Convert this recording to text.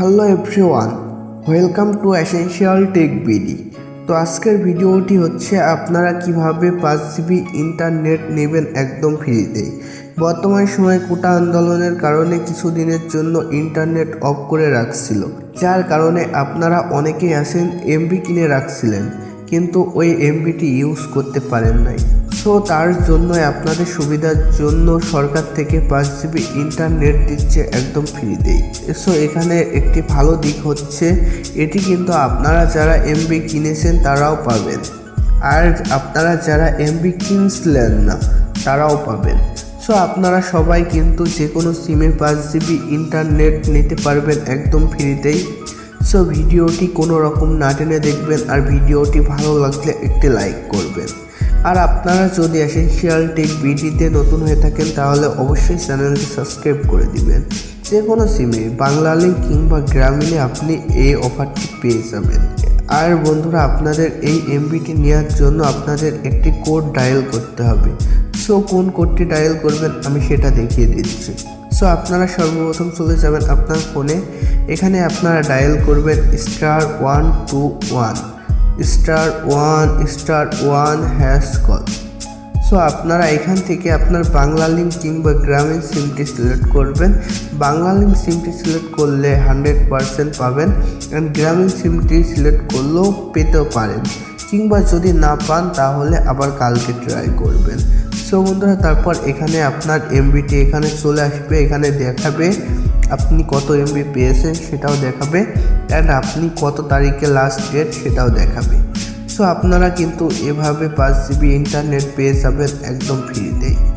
Hello everyone, welcome to essential tech BD. তো আজকের ভিডিওটি হচ্ছে আপনারা কীভাবে পাঁচ জিবি ইন্টারনেট নেবেন একদম ফ্রিতে। বর্তমান সময়ে কোটা আন্দোলনের কারণে কিছুদিনের জন্য ইন্টারনেট অফ করে রাখছিল, যার কারণে আপনারা অনেকেই আসেন এমবি কিনে রাখছিলেন, কিন্তু ওই এমবিটি ইউজ করতে পারেন নাই। সো তার জন্য আপনাদের সুবিধার জন্য সরকার থেকে পাঁচ জিবি ইন্টারনেট দিচ্ছে একদম ফ্রিতেই। সো এখানে একটি ভালো দিক হচ্ছে, এটি কিন্তু আপনারা যারা এমবি কিনেছেন তারাও পাবেন। আর আপনারা যারা এমবি কিনছিলেন না, তারাও পাবেন। সো আপনারা সবাই কিন্তু যে কোনো সিমে পাঁচ জিবি ইন্টারনেট নিতে পারবেন একদম ফ্রিতেই। সো ভিডিওটি কোনো রকম না টেনে দেখবেন আর ভিডিওটি ভালো লাগলে একটি লাইক করবেন। আর আপনারা যদি এসেন্সিয়াল টেক বিডিতে নতুন হয়ে থাকেন, তাহলে অবশ্যই চ্যানেলটি সাবস্ক্রাইব করে দিবেন। যে কোনো সিমে বাংলা লিঙ্ক কিংবা গ্রামীণে আপনি এই অফারটি পেয়ে যাবেন। আর বন্ধুরা, আপনাদের এই এমবিটি নেওয়ার জন্য আপনাদের একটি কোড ডায়াল করতে হবে। সো, কোন কোডটি ডায়াল করবেন আমি সেটা দেখিয়ে দিচ্ছি। সো, আপনারা সর্বপ্রথম চলে যাবেন আপনার ফোনে। এখানে আপনারা ডায়াল করবেন star one two one star one star one hash call. So আপনারা এখান থেকে আপনার বাংলা লিঙ্ক কিংবা গ্রামীণ সিমটি সিলেক্ট করবেন। বাংলা লিঙ্ক সিমটি সিলেক্ট করলে হান্ড্রেড পারসেন্ট পাবেন অ্যান্ড গ্রামীণ সিমটি সিলেক্ট করলেও পেতেও পারেন। কিংবা যদি না পান, তাহলে আবার কালকে ট্রাই করবেন। সো বন্ধুরা, তারপর এখানে আপনার এমবিটি এখানে চলে আসবে। এখানে দেখাবে আপনি কত এমবি পেয়েছেন সেটাও দেখাবে অ্যান্ড আপনি কত তারিখে লাস্ট ডেট সেটাও দেখাবে। সো আপনারা কিন্তু এভাবে পাঁচ জিবি ইন্টারনেট পেয়ে যাবেন একদম ফ্রিতেই